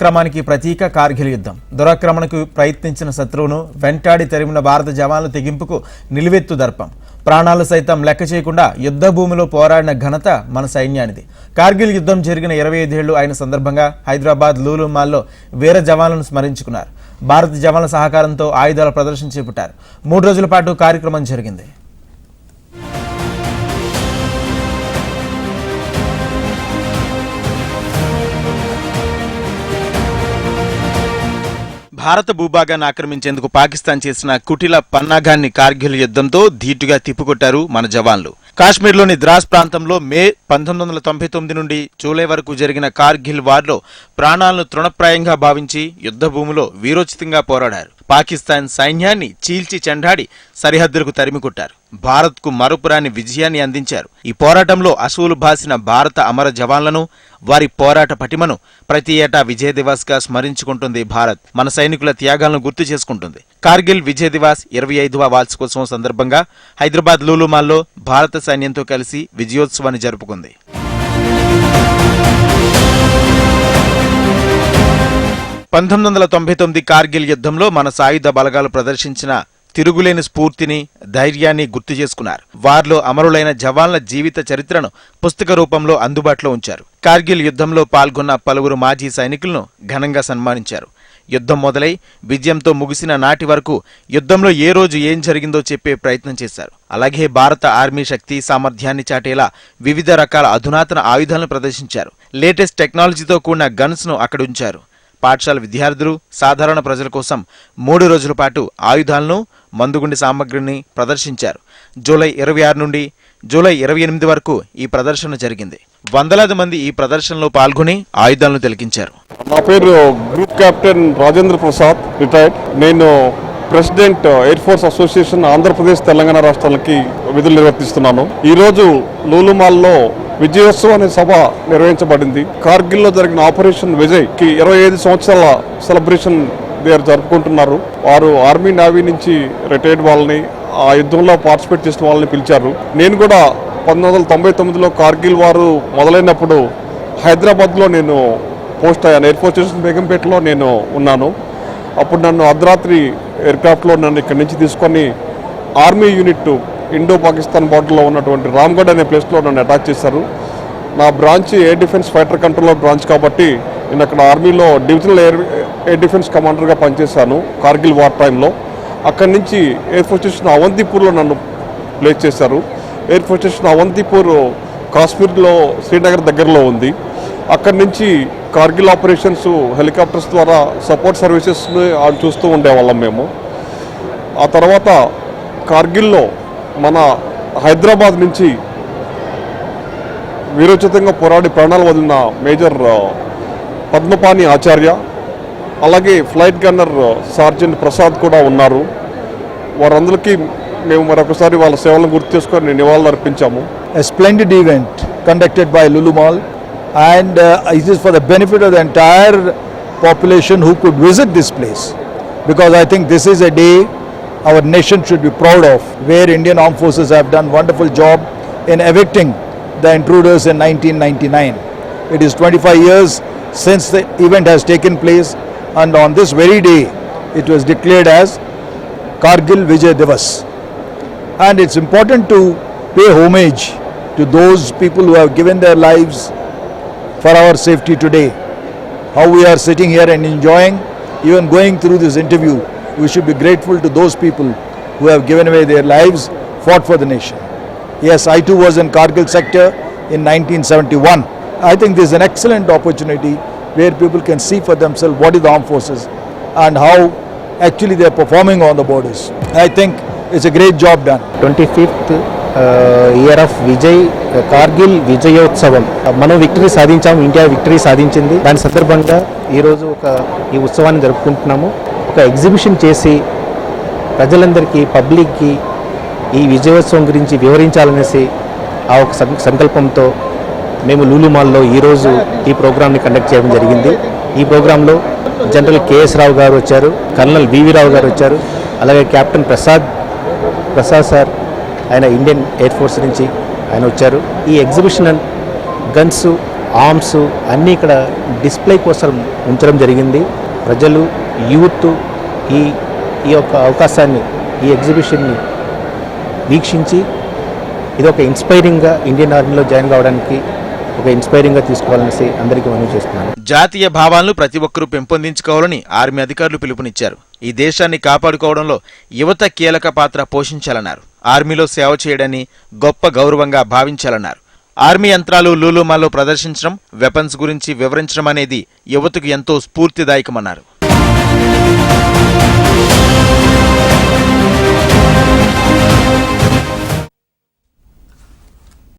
క్రమానికి ప్రతీక కార్గిల్ యుద్ధం. దురాక్రమణకు ప్రయత్నించిన శత్రువును వెంటాడి తరిమిన భారత జవాన్ల తెగింపుకు నిలువెత్తు దర్పం. ప్రాణాలు సైతం లెక్క చేయకుండా యుద్ధ భూమిలో పోరాడిన ఘనత మన సైన్యానిది. కార్గిల్ యుద్ధం జరిగిన ఇరవై ఐదేళ్ళు అయిన సందర్భంగా హైదరాబాద్ లూలు మాల్లో వీర జవాన్లను స్మరించుకున్నారు. భారత జవాన్ల సహకారంతో ఆయుధాల ప్రదర్శన చేపట్టారు మూడు రోజుల పాటు కార్యక్రమం జరిగింది. భారత భూభాగాన్ని ఆక్రమించేందుకు పాకిస్తాన్ చేసిన కుటిల పన్నాగాన్ని కార్గిల్ యుద్ధంతో ధీటుగా తిప్పుకొట్టారు మన జవాన్లు. కాశ్మీర్లోని ద్రాస్ ప్రాంతంలో మే పంతొమ్మిది వందల తొంభై తొమ్మిది నుండి జూలై వరకు జరిగిన కార్గిల్ వార్లో ప్రాణాలను తృణప్రాయంగా భావించి యుద్ధభూమిలో వీరోచితంగా పోరాడారు. పాకిస్తాన్ సైన్యాన్ని చీల్చి చెండాడి సరిహద్దులకు తరిమికొట్టారు. భారత్కు మరుపురాని విజయాన్ని అందించారు. ఈ పోరాటంలో అసువులు బాసిన భారత అమర జవాన్లను వారి పోరాట పటిమను ప్రతి ఏటా విజయ్ దివాస్గా స్మరించుకుంటుంది భారత్. మన సైనికుల త్యాగాలను గుర్తు చేసుకుంటుంది. కార్గిల్ విజయ దివాస్ ఇరవై ఐదవ వార్షికోత్సవం సందర్భంగా హైదరాబాద్ లూలుమాల్లో భారత సైన్యంతో కలిసి విజయోత్సవాన్ని జరుపుకుంది. పంతొమ్మిది వందల తొంభై తొమ్మిది కార్గిల్ యుద్ధంలో మన సాయుధ బలగాలు ప్రదర్శించిన తిరుగులేని స్ఫూర్తిని ధైర్యాన్ని గుర్తు చేసుకున్నారు. వారిలో అమరులైన జవాన్ల జీవిత చరిత్రను పుస్తక రూపంలో అందుబాటులో ఉంచారు. కార్గిల్ యుద్ధంలో పాల్గొన్న పలువురు మాజీ సైనికులను ఘనంగా సన్మానించారు. యుద్ధం మొదలై విజయంతో ముగిసిన నాటి వరకు యుద్ధంలో ఏ రోజు ఏం జరిగిందో చెప్పే ప్రయత్నం చేశారు. అలాగే భారత ఆర్మీ శక్తి సామర్థ్యాన్ని చాటేలా వివిధ రకాల అధునాతన ఆయుధాలను ప్రదర్శించారు. లేటెస్ట్ టెక్నాలజీతో కూడిన గన్స్ను అక్కడ ఉంచారు. పాఠశాల విద్యార్థులు సాధారణ ప్రజల కోసం మూడు రోజుల పాటు ఆయుధాలను మందుగుండి సామగ్రిని ప్రదర్శించారు. జూలై ఇరవై ఆరు నుండి జూలై ఇరవై ఎనిమిది వరకు ఈ ప్రదర్శన జరిగింది. వందలాది మంది ఈ ప్రదర్శనలో పాల్గొని ఆయుధాలను తిలకించారు. నా పేరు group captain Rajendra Prasad retired. నేను president air force association Andhra Pradesh Telangana రాష్ట్రాలకి విధులు నిర్వర్తిస్తున్నాను. ఈరోజు లూలుమాల్లో విజయోత్సవం అనే సభ నిర్వహించబడింది. కార్గిల్లో జరిగిన ఆపరేషన్ విజయ్కి ఇరవై ఐదు సంవత్సరాల సెలబ్రేషన్ దేర్ జరుపుకుంటున్నారు. వారు ఆర్మీ నావీ నుంచి రిటైర్డ్ వాళ్ళని ఆ యుద్ధంలో పార్టిసిపేట్ చేసిన వాళ్ళని పిలిచారు. నేను కూడా పంతొమ్మిది వందల తొంభై తొమ్మిదిలో కార్గిల్ వారు మొదలైనప్పుడు హైదరాబాద్లో నేను పోస్ట్ అయ్యాను. ఎయిర్ ఫోర్స్ స్టేషన్ బేగంపేటలో నేను ఉన్నాను. అప్పుడు నన్ను అర్ధరాత్రి ఎయిర్క్రాఫ్ట్లో నన్ను ఇక్కడి నుంచి తీసుకొని ఆర్మీ యూనిట్ ఇండో పాకిస్తాన్ బార్డర్లో ఉన్నటువంటి రామ్గఢ్ అనే ప్లేస్లో నన్ను అటాచ్ చేశారు. నా branch air defence fighter control branch కాబట్టి నేను అక్కడ ఆర్మీలో డివిజనల్ ఎయిర్ ఎయిర్ డిఫెన్స్ కమాండర్గా పనిచేశాను కార్గిల్ వార్ టైంలో. అక్కడి నుంచి ఎయిర్ ఫోర్స్ స్టేషన్ అవంతిపూర్లో నన్ను ప్లేస్ చేశారు. ఎయిర్ ఫోర్స్ స్టేషన్ అవంతిపూర్ కాశ్మీర్లో శ్రీనగర్ దగ్గరలో ఉంది. అక్కడి నుంచి కార్గిల్ ఆపరేషన్స్ హెలికాప్టర్స్ ద్వారా సపోర్ట్ సర్వీసెస్ని చూస్తూ ఉండేవాళ్ళం మేము. ఆ తర్వాత కార్గిల్లో మన హైదరాబాద్ నుంచి వీరోచితంగా పోరాడి ప్రాణాలు వదిలిన మేజర్ పద్మపాణి ఆచార్య అలాగే ఫ్లైట్ గన్నర్ సార్జెంట్ ప్రసాద్ కూడా ఉన్నారు. వారందరికీ మేము మరొకసారి వాళ్ళ సేవలను గుర్తు చేసుకొని నివాళులు అర్పించాము. Splendid event conducted by Lulu mall and it is for the benefit of the entire population who could visit this place because I think this is a day our nation should be proud of, where Indian Armed Forces have done wonderful job in evicting the intruders in 1999. It is 25 years since the event has taken place, and on this very day, it was declared as Kargil Vijay Divas and it's important to pay homage to those people who have given their lives for our safety today. How we are sitting here and enjoying, even going through this interview, we should be grateful to those people who have given away their lives fought for the nation as I too was in Kargil sector in nineteen seventy one I think this an excellent opportunity where people can see for themselves body the arm forces and how actually they are performing on the borders I think it's a great job done twenty fifth year of Vijay Kargil విజయోత్సవం మనం victory సాధించాము India victory సాధించింది. దాని సందర్భంగా ఈరోజు ఒక ఈ ఉత్సవాన్ని జరుపుకుంటున్నాము. ఒక ఎగ్జిబిషన్ చేసి ప్రజలందరికీ పబ్లిక్కి ఈ విజయోత్సవం గురించి వివరించాలనేసి ఆ ఒక సంకల్పంతో మేము లూలుమాల్లో ఈరోజు ఈ ప్రోగ్రామ్ని కండక్ట్ చేయడం జరిగింది. ఈ ప్రోగ్రాంలో జనరల్ కేఎస్ రావు గారు వచ్చారు కర్నల్ వివి రావు గారు వచ్చారు అలాగే కెప్టెన్ ప్రసాద్ ప్రసాద్ సార్ ఆయన ఇండియన్ ఎయిర్ ఫోర్స్ నుంచి ఆయన వచ్చారు. ఈ ఎగ్జిబిషన్ గన్స్ ఆర్మ్స్ అన్నీ ఇక్కడ డిస్ప్లే కోసం ఉంచడం జరిగింది. ప్రజలు యూత్ ఈ ఈ యొక్క అవకాశాన్ని ఈ ఎగ్జిబిషన్ని వీక్షించి ఇది ఒక ఇన్స్పైరింగ్గా ఇండియన్ ఆర్మీలో జాయిన్ కావడానికి ఒక ఇన్స్పైరింగ్గా తీసుకోవాలనేసి అందరికీ మనవి చేస్తున్నాను. జాతీయ భావాలను ప్రతి ఒక్కరూ పెంపొందించుకోవాలని ఆర్మీ అధికారులు పిలుపునిచ్చారు. ఈ దేశాన్ని కాపాడుకోవడంలో యువత కీలక పాత్ర పోషించాలన్నారు. ఆర్మీలో సేవ చేయడాన్ని గొప్ప గౌరవంగా భావించాలన్నారు. ఆర్మీ యంత్రాలు లూలుమాలో ప్రదర్శించడం వెపన్స్ గురించి వివరించడం అనేది యువతకు ఎంతో స్ఫూర్తిదాయకమన్నారు.